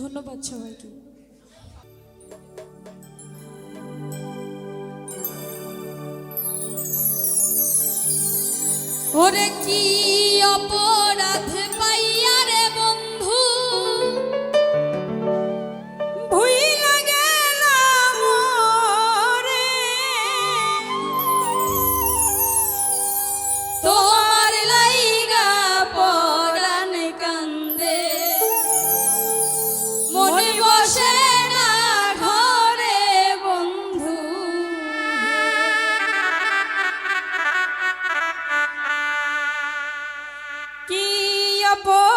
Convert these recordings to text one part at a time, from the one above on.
ধন্যবাদ সবাইকে। ওরে কি অপরাধ পাইয়া রে কি অপরাধ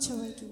чуваки